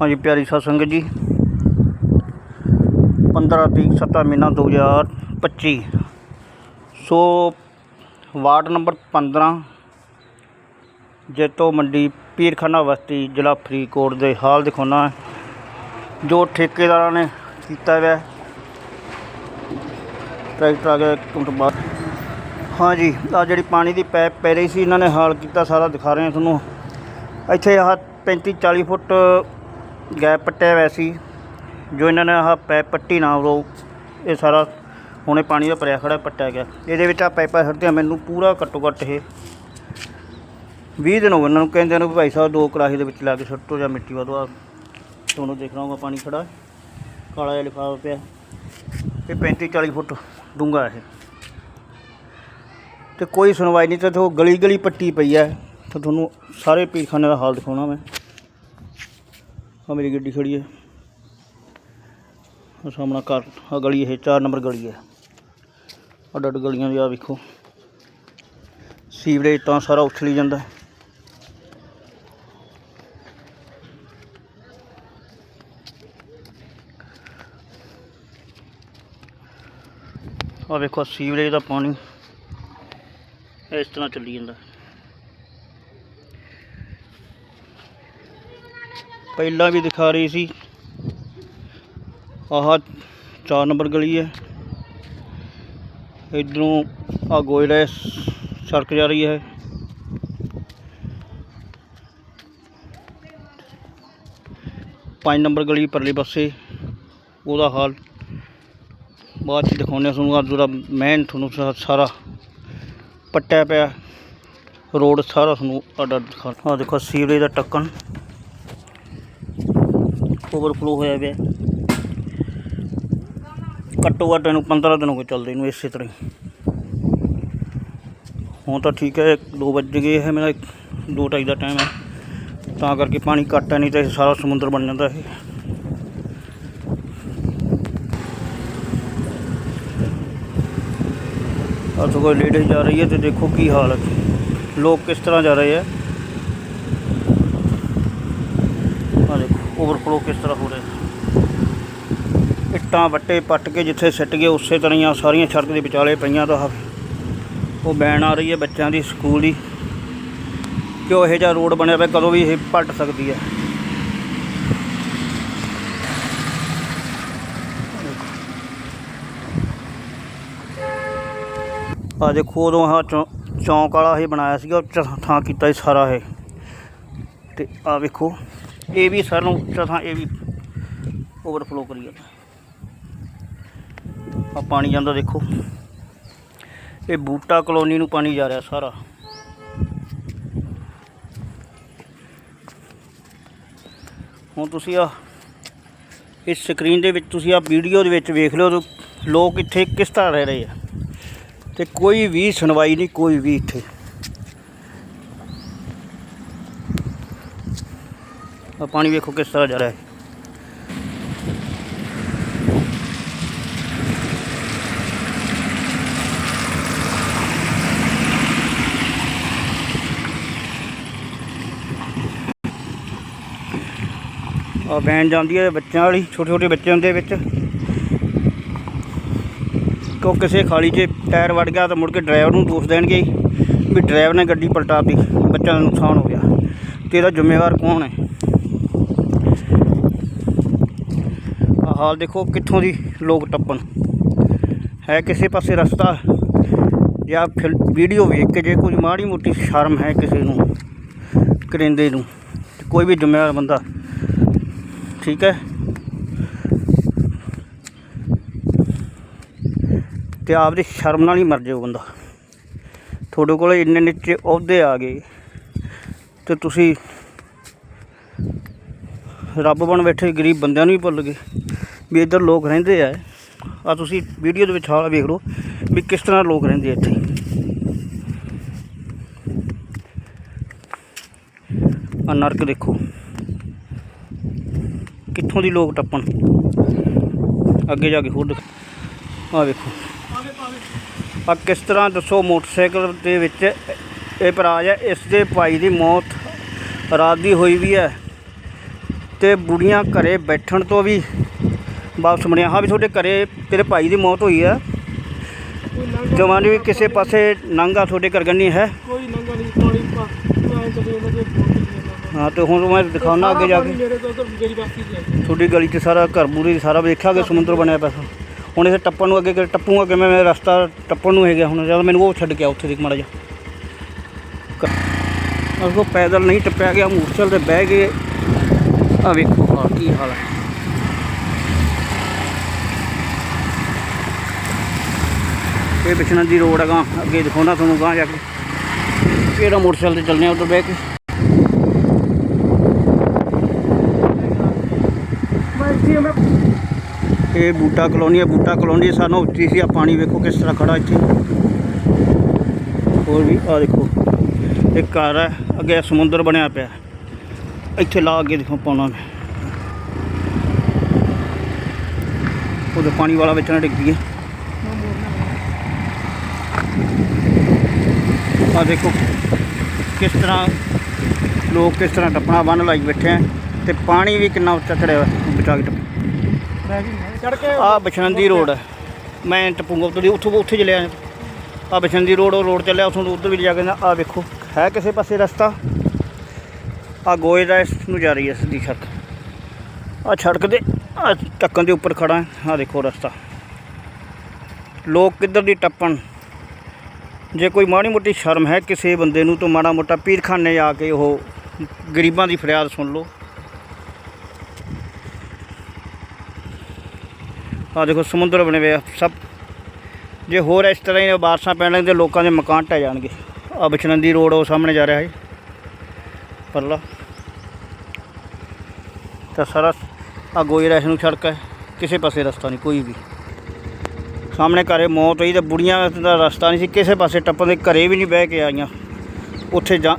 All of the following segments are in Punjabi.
ਹਾਂਜੀ, ਪਿਆਰੀ ਸਾਧ ਸੰਗਤ ਜੀ। 15 ਤਰੀਕ 7 ਮਹੀਨਾ 2025 ਸੋ ਵਾਰਡ ਨੰਬਰ 15 ਜੇਤੋ ਮੰਡੀ, ਪੀਰਖਾਨਾ ਬਸਤੀ, ਜ਼ਿਲ੍ਹਾ ਫਰੀਦਕੋਟ ਦੇ ਹਾਲ ਦਿਖਾਉਣਾ ਜੋ ਠੇਕੇਦਾਰਾਂ ਨੇ ਕੀਤਾ ਹੋਇਆ ਟਰੈਕਟਰ ਆ ਗਿਆ ਇੱਕ ਬਾਅਦ। ਹਾਂਜੀ ਆ ਜਿਹੜੀ ਪਾਣੀ ਦੀ ਪਾਈਪ ਪੈ ਰਹੀ ਸੀ, ਇਹਨਾਂ ਨੇ ਹਾਲ ਕੀਤਾ, ਸਾਰਾ ਦਿਖਾ ਰਹੇ ਹਾਂ ਤੁਹਾਨੂੰ। ਇੱਥੇ ਆਹ 35 40 ਫੁੱਟ ਗੈਪ ਪੱਟਿਆ ਹੋਇਆ ਸੀ, ਜੋ ਇਹਨਾਂ ਨੇ ਆਹ ਪੈਪ ਪੱਟੀ ਨਾ ਉਹ ਇਹ ਸਾਰਾ ਹੁਣੇ ਪਾਣੀ ਦਾ ਭਰਿਆ ਖੜਾ ਪੱਟਿਆ ਗਿਆ। ਇਹਦੇ ਵਿੱਚ ਆ ਪਾਈਪਾਂ ਛੱਡਦਿਆਂ ਮੈਨੂੰ ਪੂਰਾ ਘੱਟੋ ਘੱਟ ਇਹ 20 ਦਿਨ ਹੋ ਗਏ, ਇਹਨਾਂ ਨੂੰ ਕਹਿੰਦੇ ਨੇ ਵੀ ਭਾਈ ਸਾਹਿਬ ਦੋ ਕੜਾਹੀ ਦੇ ਵਿੱਚ ਲਾ ਕੇ ਸੁੱਟੋ ਜਾਂ ਮਿੱਟੀ ਵਾਦੋ ਆ। ਤੁਹਾਨੂੰ ਦੇਖਣਾ ਹੋਗਾ ਪਾਣੀ ਖੜਾ ਕਾਲਾ ਜਿਹਾ ਲਿਫਾਫਾ ਪਿਆ। ਇਹ 35 40 ਫੁੱਟ ਡੂੰਘਾ ਇਹ। ਤੇ ਕੋਈ ਸੁਣਵਾਈ ਨਹੀਂ, ਤੇ ਉਹ ਗਲੀ ਗਲੀ ਪੱਟੀ ਪਈ ਹੈ, ਤਾਂ ਤੁਹਾਨੂੰ ਸਾਰੇ ਪੀਰਖਾਨੇ ਦਾ ਹਾਲ ਦਿਖਾਉਣਾ ਮੈਂ। ਆ ਮੇਰੀ ਗੱਡੀ ਖੜੀ ਹੈ। ਉਹ ਸਾਹਮਣਾ ਘਰ, ਆ ਗਲੀ ਇਹ 4 ਨੰਬਰ ਗਲੀ ਹੈ। ਅੱਡ ਅੱਡ ਗਲੀਆਂ ਦੀ ਆ ਵੇਖੋ। ਸੀਵਰੇਜ ਤਾਂ ਸਾਰਾ ਉਛਲੀ ਜਾਂਦਾ ਹੈ। ਆ ਵੇਖੋ ਸੀਵਰੇਜ ਦਾ ਪਾਣੀ ਇਸ ਤਰ੍ਹਾਂ ਚੱਲੀ ਜਾਂਦਾ ਪਹਿਲਾਂ ਵੀ ਦਿਖਾ ਰਹੀ ਸੀ। ਆਹ 4 ਨੰਬਰ ਗਲੀ ਹੈ। ਇਧਰੋਂ ਆ ਗੋਇਲਾ ਸੜਕ ਜਾ ਰਹੀ ਹੈ। ਪੰਜ ਨੰਬਰ ਗਲੀ ਪਰਲੇ ਪਾਸੇ, ਉਹਦਾ ਹਾਲ ਬਾਅਦ ਚ ਦਿਖਾਉਂਦੇ ਹਾਂ ਤੁਹਾਨੂੰ ਆ ਜਿਹੜਾ ਮੈਨ ਤੁਹਾਨੂੰ ਸਾਰਾ ਪੱਟਿਆ ਪਿਆ। ਰੋਡ ਸਾਰਾ ਤੁਹਾਨੂੰ ਅੱਡ ਅੱਡ ਦਿਖਾ ਆ ਦੇਖੋ, ਸੀਵਰੇਜ ਦਾ ਟੱਕਣ ਓਵਰਫਲੋ ਹੋਇਆ ਪਿਆ। ਘੱਟੋ ਘੱਟ ਇਹਨੂੰ 15 ਦਿਨ ਹੋ ਗਏ ਚੱਲਦੇ ਨੂੰ ਇਸੇ ਤਰ੍ਹਾਂ ਹੀ। ਹੁਣ ਤਾਂ ਠੀਕ ਹੈ 2 ਵੱਜ ਗਏ ਹੈ ਮੇਰਾ 2:30 ਦਾ ਟਾਈਮ ਹੈ। ਤਾਂ ਕਰਕੇ ਪਾਣੀ ਘੱਟ ਹੈ, ਨਹੀਂ ਤਾਂ ਇਹ ਸਾਰਾ ਸਮੁੰਦਰ ਬਣ ਜਾਂਦਾ ਇਹ। ਆ ਕੋਈ ਲੇਡੀਜ਼ ਜਾ ਰਹੀ ਹੈ ਤੇ ਦੇਖੋ ਕੀ ਹਾਲ ਹੈ। ਲੋਕ ਕਿਸ ਤਰ੍ਹਾਂ ਜਾ ਰਹੇ ਹੈ ਆ ਦੇਖੋ ਓਵਰਫਲੋ ਕਿਸ ਤਰ੍ਹਾਂ ਹੋ ਰਿਹਾ? ਇੱਟਾਂ ਵੱਟੇ ਪੱਟ ਕੇ ਜਿੱਥੇ ਸਿੱਟ ਗਏ, ਉਸੇ ਤਰ੍ਹਾਂ ਹੀ ਆ, ਸਾਰੀਆਂ ਸੜਕ ਦੇ ਵਿਚਾਲੇ ਪਈਆਂ ਤਾਂ ਆਹ ਉਹ ਬੈਨ ਆ ਰਹੀ ਹੈ ਬੱਚਿਆਂ ਦੀ, ਸਕੂਲ ਦੀ। ਕਿਉਂ ਇਹੋ ਜਿਹਾ ਰੋਡ ਬਣਿਆ ਪਿਆ? ਕਦੋਂ ਵੀ ਇਹ ਪਲਟ ਸਕਦੀ ਹੈ? ਆ ਦੇਖੋ, ਉਦੋਂ ਆਹ ਚੌ- ਚੌਂਕ ਵਾਲਾ ਇਹ ਬਣਾਇਆ ਸੀਗਾ, ਉਹ 'ਚ ਥਾਂ ਕੀਤਾ ਸੀ ਸਾਰਾ ਇਹ। ਤੇ ਆ ਵੇਖੋ। ਇਹ ਵੀ ਸਾਨੂੰ ਉੱਚਾ ਇਹ ਵੀ ਓਵਰਫਲੋ ਕਰੀ ਜਾਂਦਾ। ਆ ਪਾਣੀ ਜਾਂਦਾ ਦੇਖੋ। ਇਹ ਬੂਟਾ ਕਲੋਨੀ ਨੂੰ ਪਾਣੀ ਜਾ ਰਿਹਾ ਸਾਰਾ। ਹੁਣ ਤੁਸੀਂ ਆ ਇਸ ਸਕਰੀਨ ਦੇ ਵਿੱਚ ਤੁਸੀਂ ਆ ਵੀਡੀਓ ਦੇ ਵਿੱਚ ਵੇਖ ਲਿਓ ਲੋਕ ਇੱਥੇ ਕਿਸ ਤਰ੍ਹਾਂ ਰਹਿ ਰਹੇ ਆ। ਤੇ ਕੋਈ ਵੀ ਸੁਣਵਾਈ ਨਹੀਂ, ਕੋਈ ਵੀ ਇੱਥੇ। ਆ, ਪਾਣੀ ਵੇਖੋ ਕਿਸ ਤਰ੍ਹਾਂ ਜਾ ਰਿਹਾ ਹੈ। ਆ ਵੈਨ ਜਾਂਦੀ ਹੈ ਬੱਚਿਆਂ ਵਾਲੀ ਛੋਟੇ ਛੋਟੇ ਬੱਚੇ ਹੁੰਦੇ ਵਿੱਚ। ਕੋ ਕਿਸੇ ਖਾਲੀ 'ਚ ਟਾਇਰ ਵੜ ਗਿਆ ਤਾਂ ਮੁੜ ਕੇ ਡਰਾਈਵਰ ਨੂੰ ਦੋਸ਼ ਦੇਣਗੇ ਵੀ ਡਰਾਈਵਰ ਨੇ ਗੱਡੀ ਪਲਟਾਤੀ ਬੱਚਿਆਂ ਦਾ ਨੁਕਸਾਨ ਹੋ ਗਿਆ। ਤੇ ਇਹਦਾ ਜ਼ਿੰਮੇਵਾਰ ਕੌਣ ਹੈ? ਹਾਲ ਦੇਖੋ ਕਿੱਥੋਂ ਦੀ ਲੋਕ ਟੱਪਣ। ਹੈ ਕਿਸੇ ਪਾਸੇ ਰਸਤਾ ਜਾਂ ਫਿਰ ਵੀਡੀਓ ਵੇਖ ਕੇ ਜੇ ਕੋਈ ਮਾੜੀ ਮੋਟੀ ਸ਼ਰਮ ਹੈ ਕਿਸੇ ਨੂੰ, ਕਰਿੰਦੇ ਨੂੰ ਕੋਈ ਵੀ ਜ਼ਿੰਮੇਵਾਰ ਬੰਦਾ, ਠੀਕ ਹੈ? ਤੇ ਆਪਦੀ ਸ਼ਰਮ ਨਾਲ ਹੀ ਮਰ ਜਾਓ ਬੰਦਾ। ਤੁਹਾਡੇ ਕੋਲ ਇੰਨੇ ਨੀਚੇ ਅਹੁਦੇ ਆ ਗਏ, ਤੇ ਤੁਸੀਂ ਰੱਬ ਬਣ ਬੈਠੇ ਗਰੀਬ ਬੰਦਿਆਂ ਨੂੰ ਵੀ ਭੁੱਲ ਗਏ ਵੀ ਇੱਧਰ ਲੋਕ ਰਹਿੰਦੇ ਆ। ਆ ਤੁਸੀਂ ਵੀਡੀਓ ਦੇ ਵਿੱਚ ਹਾਲ ਵੇਖ ਲਓ ਵੀ ਕਿਸ ਤਰ੍ਹਾਂ ਲੋਕ ਰਹਿੰਦੇ ਆ ਇੱਥੇ। ਆ ਨਰਕ ਦੇਖੋ। ਕਿੱਥੋਂ ਦੀ ਲੋਕ ਟੱਪਣ? ਅੱਗੇ ਜਾ ਕੇ ਹੋਰ ਦਿਖਾ। ਆ ਵੇਖੋ। ਆ ਕਿਸ ਤਰ੍ਹਾਂ ਦੱਸੋ ਮੋਟਰਸਾਈਕਲ ਦੇ ਵਿੱਚ ਇਹ ਭਰਾ ਹੈ ਇਸ ਦੇ ਭਾਈ ਦੀ ਮੌਤ, ਰਾਤ ਦੀ ਹੋਈ ਵੀ ਹੈ ਤੇ ਬੁੜੀਆਂ ਘਰੇ ਬੈਠਣ ਤੋਂ ਵੀ ਵਾਪਸ ਮੁੜੀਆਂ। ਹਾਂ ਵੀ ਤੁਹਾਡੇ ਘਰੇ ਤੇਰੇ ਭਾਈ ਦੀ ਮੌਤ ਹੋਈ ਆ। ਜਵਾਨੀ ਵੀ ਕਿਸੇ ਪਾਸੇ ਨੰਗਾ ਤੁਹਾਡੇ ਘਰ ਗੰਨੀ ਹੈ? ਕੋਈ ਨੰਗਾ ਨਹੀਂ ਪਾਣੀ ਪਾ ਐ ਚਲੇ ਜਾਂਦਾ ਜੇ ਪਹੁੰਚ ਜਾਂਦਾ ਹਾਂ ਤੇ ਹੁਣ ਮੈਂ ਦਿਖਾਉਣਾ ਅੱਗੇ ਜਾ ਕੇ। ਮੇਰੇ ਤੋਂ ਤਾਂ ਮੇਰੀ ਬਾਕੀ ਸੀ। ਹੈ ਤੁਹਾਡੀ ਗਲੀ 'ਚ ਸਾਰਾ ਘਰ ਬੂਰੀ ਸਾਰਾ ਵੇਖਿਆ ਕਿ ਸਮੁੰਦਰ ਬਣਿਆ ਪਿਆ। ਹੁਣ ਇਹ ਟੱਪਣ ਨੂੰ ਅੱਗੇ ਟੱਪੂਗਾ ਕਿਵੇਂ ਮੈਂ ਰਸਤਾ ਟੱਪਣ ਨੂੰ ਹੈਗਾ ਹੁਣ। ਚੱਲ ਮੈਨੂੰ ਉਹ ਛੱਡ ਕੇ ਆ ਉੱਥੇ ਦੀ ਮਾੜਾ ਜਾ ਉਹ ਪੈਦਲ ਨਹੀਂ ਟੱਪਿਆ ਗਿਆ ਮੋਟਰਸਾਈਕਲ ਤੇ ਬਹਿ ਗਏ। ਆ ਵੇਖੋ। ਆ ਕੀ ਹਾਲ ਹੈ? ਇਹ ਬਿਸ਼ਨਾਂ ਦੀ ਰੋਡ ਹੈਗਾ ਅੱਗੇ ਦਿਖਾਉਣਾ ਤੁਹਾਨੂੰ ਗਾਂ ਜਾ ਕੇ। ਕਿਹੜਾ ਮੋਟਰਸਾਈਕਲ ਤੇ ਚੱਲਨੇ ਉਧਰ ਬਹਿ ਕੇ। ਇਹ ਬੂਟਾ ਕਲੋਨੀ ਹੈ ਬੂਟਾ ਕਲੋਨੀ ਸਾਨੂੰ ਉੱਚੀ ਸੀ ਆ ਪਾਣੀ ਵੇਖੋ ਕਿਸ ਤਰ੍ਹਾਂ ਖੜਾ ਇੱਥੇ। ਹੋਰ ਵੀ ਆ ਦੇਖੋ ਇਹ ਘਰ ਹੈ ਅੱਗੇ ਸਮੁੰਦਰ ਬਣਿਆ ਪਿਆ। ਇੱਥੇ ਲਾ ਅੱਗੇ ਦੇਖੋ ਪਾਉਣਾ ਮੈਂ ਉਹਦੇ ਪਾਣੀ ਵਾਲਾ ਵਿੱਚ ਨਾ ਡਿੱਗਦੀ ਹੈ ਆ ਦੇਖੋ, ਕਿਸ ਤਰ੍ਹਾਂ ਲੋਕ ਕਿਸ ਤਰ੍ਹਾਂ ਟੱਪਣਾ, ਬੰਨ ਲਾਈ ਬੈਠੇ ਆ ਤੇ ਪਾਣੀ ਵੀ ਕਿੰਨਾ ਉੱਚਾ ਚੜਿਆ ਹੋਇਆ, ਬਚਾ ਕੇ ਟੱਪ। ਬਹਿ ਗਈ ਚੜ ਕੇ ਆ ਬਛਨੰਦੀ ਰੋਡ ਹੈ ਮੈਂ ਟਪੂਗਾ ਉੱਥੇ ਦੀ ਉੱਥੋਂ ਉੱਥੇ ਚਲਿਆ। ਆ ਬਛਨੰਦੀ ਰੋਡ, ਉਹ ਰੋਡ ਚੱਲਿਆ, ਉੱਥੋਂ ਉੱਧਰ ਵੀ ਜਾ ਕੇ ਆ ਵੇਖੋ, ਹੈ ਕਿਸੇ ਪਾਸੇ ਰਸਤਾ? ਆ ਗੋਏ ਦਾ ਇਸ ਨੂੰ ਜਾ ਰਹੀ ਹੈ ਸਿੱਧੀ ਸੜਕ ਆ ਸੜਕ ਦੇ ਆ ਟੱਕਣ ਦੇ ਉੱਪਰ ਖੜਾ ਆ ਦੇਖੋ ਰਸਤਾ। ਲੋਕ ਕਿੱਧਰ ਦੀ ਟੱਪਣ? ਜੇ ਕੋਈ ਮਾੜੀ ਮੋਟੀ ਸ਼ਰਮ ਹੈ ਕਿਸੇ ਬੰਦੇ ਨੂੰ, ਤਾਂ ਮਾੜਾ ਮੋਟਾ ਪੀਰਖਾਨੇ ਆ ਕੇ ਉਹ ਗਰੀਬਾਂ ਦੀ ਫਰਿਆਦ ਸੁਣ ਲਓ। ਆ ਦੇਖੋ ਸਮੁੰਦਰ ਬਣੇ ਹੋਏ ਆ ਸਭ। ਜੇ ਹੋਰ ਇਸ ਤਰ੍ਹਾਂ ਹੀ ਬਾਰਸ਼ਾਂ ਪੈਣ ਲੱਗਦੀਆਂ ਲੋਕਾਂ ਦੇ ਮਕਾਨ ਢਹਿ ਜਾਣਗੇ। ਆ ਬਿਸ਼ਨੰਦੀ ਰੋਡ ਉਹ ਸਾਹਮਣੇ ਜਾ ਰਿਹਾ ਹੈ। ਪਰਲਾ। ਤਾਂ ਸਾਰਾ ਆ ਗੋਈ ਰੈਸ਼ ਨੂੰ ਸੜਕ ਹੈ ਕਿਸੇ ਪਾਸੇ ਰਸਤਾ ਨਹੀਂ, ਕੋਈ ਵੀ। ਸਾਹਮਣੇ ਘਰੇ ਮੌਤ ਹੋਈ ਤੇ ਬੁੜੀਆਂ ਦਾ ਰਸਤਾ ਨਹੀਂ ਸੀ, ਕਿਸੇ ਪਾਸੇ ਟੱਪਣ ਦੇ ਘਰੇ ਵੀ ਨਹੀਂ ਬਹਿ ਕੇ ਆਈਆਂ। ਉੱਥੇ ਜਾ,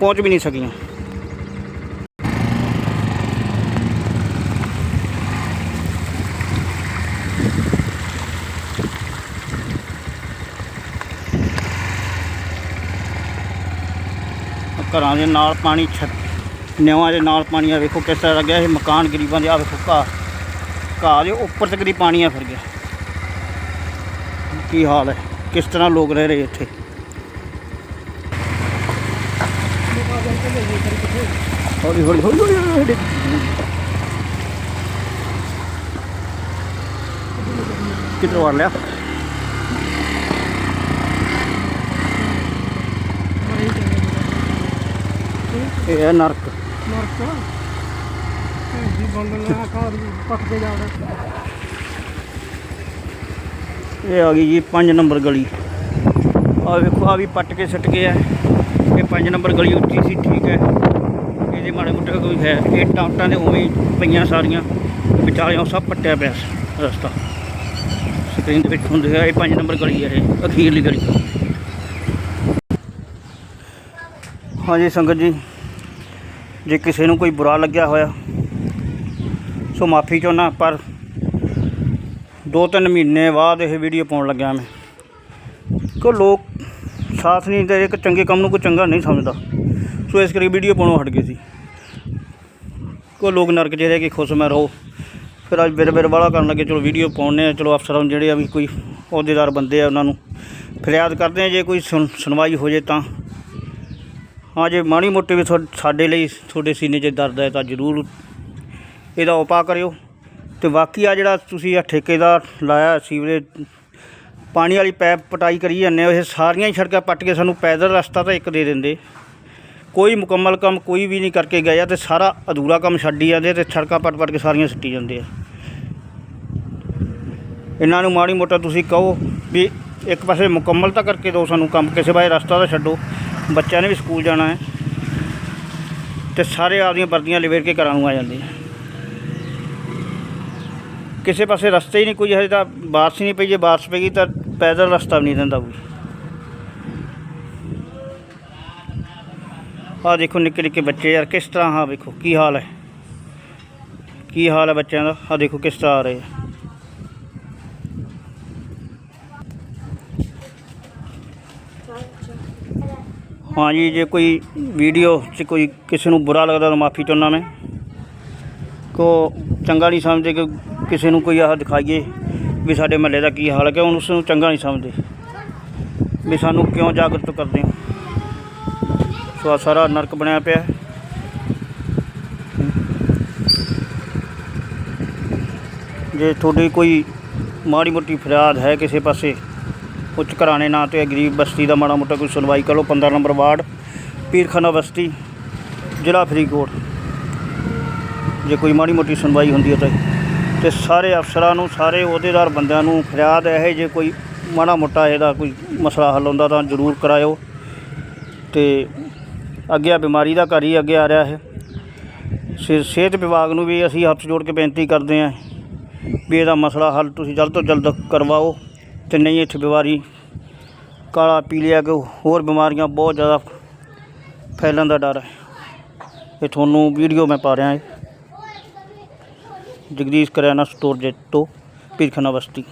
ਪਹੁੰਚ ਵੀ ਨਹੀਂ ਸਕੀਆਂ। ਘਰਾਂ ਦੇ ਨਾਲ ਪਾਣੀ ਛੱਡ ਨਿਆਂ ਦੇ ਨਾਲ ਪਾਣੀ ਆ ਵੇਖੋ ਕਿਸ ਤਰ੍ਹਾਂ ਲੱਗਿਆ ਇਹ ਮਕਾਨ ਗਰੀਬਾਂ ਦੇ ਆ ਵੇਖੋ ਘਾਹ ਘਾਹ ਦੇ ਉੱਪਰ ਤੱਕ ਦੀ ਪਾਣੀ ਆ ਫਿਰ ਗਿਆ ਕੀ ਹਾਲ ਹੈ? ਕਿਸ ਤਰ੍ਹਾਂ ਲੋਕ ਰਹਿ ਰਹੇ ਇੱਥੇ? ਹੌਲੀ ਹੌਲੀ ਹੌਲੀ ਹੌਲੀ ਕਿੱਧਰ ਵਾਰ ਲਿਆ ਇਹ ਹੈ ਨਰਕ। ਮਰਤਾ ਜੀ ਬੰਦਨ ਲਾ ਕਾਰ ਪੱਟ ਕੇ ਜਾਵੜਾ ਇਹ ਆ ਗਈ ਜੀ 5 ਨੰਬਰ ਗਲੀ। ਆ ਵੇਖੋ ਆ ਵੀ ਪੱਟ ਕੇ ਸੱਟ ਗਿਆ। ਇਹ 5 ਨੰਬਰ ਗਲੀ ਉੱਚੀ ਸੀ ਠੀਕ ਹੈ। ਇਹਦੇ ਮਾੜੇ ਮੋਟੇ ਕੋਈ ਹੈ। ਇਹ ਟਾਂਟਾਂ ਦੇ ਉਵੇਂ ਪਈਆਂ ਸਾਰੀਆਂ। ਵਿਚਾਲਿਓਂ ਸਭ ਪੱਟਿਆ ਪਿਆ ਰਸਤਾ। ਸਕਰੀਨ ਦੇ ਵਿੱਚ ਹੁੰਦੇ ਆ ਇਹ 5 ਨੰਬਰ ਗਲੀ ਹੈ ਇਹ ਅਖੀਰਲੀ ਗਲੀ। ਹਾਂਜੀ ਸੰਗਤ ਜੀ। ਜੇ ਕਿਸੇ ਨੂੰ ਕੋਈ ਬੁਰਾ ਲੱਗਿਆ ਹੋਇਆ, ਸੋ ਮਾਫੀ ਚਾਹੁੰਦਾ, ਪਰ ਦੋ ਤਿੰਨ ਮਹੀਨੇ ਬਾਅਦ ਇਹ ਵੀਡੀਓ ਪਾਉਣ ਲੱਗਿਆ ਮੈਂ। ਕੋ ਲੋਕ ਸਾਥ ਨਹੀਂ ਦੇ ਇੱਕ ਚੰਗੇ ਕੰਮ ਨੂੰ ਕੋਈ ਚੰਗਾ ਨਹੀਂ ਸਮਝਦਾ। ਸੋ ਇਸ ਕਰਕੇ ਵੀਡੀਓ ਪਾਉਣੋਂ ਹਟ ਗਏ ਸੀ। ਕੋ ਲੋਕ ਨਰਕ 'ਚ ਰਹਿ ਕੇ ਖੁਸ਼ ਮੈਂ ਰਹੋ। ਫਿਰ ਅੱਜ ਬਿਰ ਬਿਰ ਵਾਲਾ ਕਰਨ ਲੱਗੇ, ਚਲੋ ਵੀਡੀਓ ਪਾਉਣੇ ਆ, ਚਲੋ ਅਫਸਰਾਂ ਨੂੰ ਜਿਹੜੇ ਆ ਵੀ ਕੋਈ ਅਹੁਦੇਦਾਰ ਬੰਦੇ ਆ ਉਹਨਾਂ ਨੂੰ। ਫਰਿਆਦ ਕਰਦੇ ਆ, ਜੇ ਕੋਈ ਸੁਣ- ਸੁਣਵਾਈ ਹੋ ਜੇ ਤਾਂ ਹਾਂ, ਜੇ ਮਾੜੀ ਮੋਟੀ ਵੀ ਤੁਹਾ- ਸਾਡੇ ਲਈ ਤੁਹਾਡੇ ਸੀਨੇ 'ਚ ਦਰਦ ਹੈ ਤਾਂ ਜ਼ਰੂਰ ਇਹਦਾ ਉਪਾਅ ਕਰਿਓ। ਤੇ ਬਾਕੀ ਆ ਜਿਹੜਾ ਤੁਸੀਂ ਆ ਠੇਕੇਦਾਰ ਲਾਇਆ ਸੀਵਰੇਜ ਪਾਣੀ ਵਾਲੀ ਪੈਪ ਪਟਾਈ ਕਰੀ ਜਾਂਦੇ ਹੋ, ਇਹ ਸਾਰੀਆਂ ਹੀ ਸੜਕਾਂ ਪੱਟ ਕੇ ਸਾਨੂੰ ਪੈਦਲ ਰਸਤਾ ਤਾਂ ਇੱਕ ਦੇ ਦਿੰਦੇ। ਕੋਈ ਮੁਕੰਮਲ ਕੰਮ ਕੋਈ ਵੀ ਨਹੀਂ ਕਰਕੇ ਗਿਆ ਆ ਤੇ ਸਾਰਾ ਅਧੂਰਾ ਕੰਮ ਛੱਡੀ ਜਾਂਦੇ ਤੇ ਸੜਕਾਂ ਪੱਟ ਪੱਟ ਕੇ ਸਾਰੀਆਂ ਸਿੱਟੀ ਜਾਂਦੇ ਆ। ਇਹਨਾਂ ਨੂੰ ਮਾੜੀ ਮੋਟਾ ਤੁਸੀਂ ਕਹੋ ਵੀ ਇੱਕ ਪਾਸੇ ਮੁਕੰਮਲ ਤਾਂ ਕਰਕੇ ਦਿਓ ਸਾਨੂੰ ਕੰਮ, ਕਿਸੇ ਬਾਰੇ ਰਸਤਾ ਤਾਂ ਛੱਡੋ। ਬੱਚਿਆਂ ਨੇ ਵੀ ਸਕੂਲ ਜਾਣਾ ਹੈ ਤੇ ਸਾਰੇ ਆਪਦੀਆਂ ਵਰਦੀਆਂ ਲਿਵੇਰ ਕੇ ਘਰਾਂ ਨੂੰ ਆ ਜਾਂਦੇ ਆ। ਕਿਸੇ ਪਾਸੇ ਰਸਤੇ ਹੀ ਨਹੀਂ, ਕੋਈ ਹਜੇ ਤਾਂ ਬਾਰਿਸ਼ ਹੀ ਨਹੀਂ ਪਈ, ਜੇ ਬਾਰਿਸ਼ ਪਈ ਤਾਂ ਪੈਦਲ ਰਸਤਾ ਵੀ ਨਹੀਂ ਦਿੰਦਾ ਕੋਈ। ਆਹ ਦੇਖੋ ਨਿੱਕੇ ਨਿੱਕੇ ਬੱਚੇ ਯਾਰ, ਕਿਸ ਤਰ੍ਹਾਂ ਹਾਂ ਵੇਖੋ, ਕੀ ਹਾਲ ਹੈ? ਕੀ ਹਾਲ ਹੈ ਬੱਚਿਆਂ ਦਾ? ਆਹ ਦੇਖੋ ਕਿਸ ਤਰ੍ਹਾਂ ਆ ਰਹੇ ਆ। ਹਾਂਜੀ ਜੇ ਕੋਈ ਵੀਡੀਓ 'ਚ ਕੋਈ ਕਿਸੇ ਨੂੰ ਬੁਰਾ ਲੱਗਦਾ ਤਾਂ ਮਾਫੀ ਚਾਹੁੰਦਾ ਮੈਂ। ਕੋ ਚੰਗਾ ਨਹੀਂ ਸਮਝਦੇ ਕਿ ਕਿਸੇ ਨੂੰ ਕੋਈ ਆਹ ਦਿਖਾਈਏ ਵੀ ਸਾਡੇ ਮਹੱਲੇ ਦਾ ਕੀ ਹਾਲ ਹੈ ਕਿ ਉਹਨੂੰ ਉਸ ਨੂੰ ਚੰਗਾ ਨਹੀਂ ਸਮਝਦੇ। ਵੀ ਸਾਨੂੰ ਕਿਉਂ ਜਾਗਰੂਕ ਕਰਦੇ ਹੋ। ਸੋ ਆਹ ਸਾਰਾ ਨਰਕ ਬਣਿਆ ਪਿਆ ਹੈ। ਜੇ ਤੁਹਾਡੀ ਕੋਈ ਮਾੜੀ ਮੋਟੀ ਫਰਿਆਦ ਹੈ ਕਿਸੇ ਪਾਸੇ ਉੱਚ ਘਰਾਣੇ ਨਾਂ ਤੇ ਗਰੀਬ ਬਸਤੀ ਦਾ ਮਾੜਾ ਮੋਟਾ ਕੋਈ ਸੁਣਵਾਈ ਕਰੋ 15 ਨੰਬਰ ਵਾਰਡ, ਪੀਰਖਾਨਾ ਬਸਤੀ, ਜ਼ਿਲ੍ਹਾ ਫਰੀਦਕੋਟ। ਜੇ ਕੋਈ ਮਾੜੀ ਮੋਟੀ ਸੁਣਵਾਈ ਹੁੰਦੀ ਹੈ ਤਾਂ ਤੇ ਸਾਰੇ ਅਫਸਰਾਂ ਨੂੰ, ਸਾਰੇ ਅਹੁਦੇਦਾਰ ਬੰਦਿਆਂ ਨੂੰ ਫਰਿਆਦ ਹੈ, ਜੇ ਕੋਈ ਮਾੜਾ ਮੋਟਾ ਇਹਦਾ ਕੋਈ ਮਸਲਾ ਹੱਲ ਹੁੰਦਾ ਤਾਂ ਜ਼ਰੂਰ ਕਰਾਇਓ। ਤੇ ਅੱਗੇ ਆ ਬਿਮਾਰੀ ਦਾ ਘਰ ਹੀ ਅੱਗੇ ਆ ਰਿਹਾ ਹੈ ਸਿ- ਸਿਹਤ ਵਿਭਾਗ ਨੂੰ ਵੀ ਅਸੀਂ ਹੱਥ ਜੋੜ ਕੇ ਬੇਨਤੀ ਕਰਦੇ ਹਾਂ ਵੀ ਇਹਦਾ ਮਸਲਾ ਹੱਲ ਤੁਸੀਂ ਜਲਦ ਤੋਂ ਜਲਦ ਕਰਵਾਓ। ਤੇ ਨਹੀਂ ਇੱਥੇ ਬਿਮਾਰੀ, ਕਾਲਾ ਪੀਲੀਆ ਕਿ ਹੋਰ ਬਿਮਾਰੀਆਂ ਬਹੁਤ ਜ਼ਿਆਦਾ ਫੈਲਣ ਦਾ ਡਰ ਹੈ। ਇਹ ਤੁਹਾਨੂੰ ਵੀਡੀਓ ਮੈਂ ਪਾ ਰਿਹਾ ਹਾਂ। ਜਗਦੀਸ਼ ਕਰਿਆਨਾ ਸਟੋਰ ਜੇ ਤੋਂ ਪੀਰਖਾਨਾ ਬਸਤੀ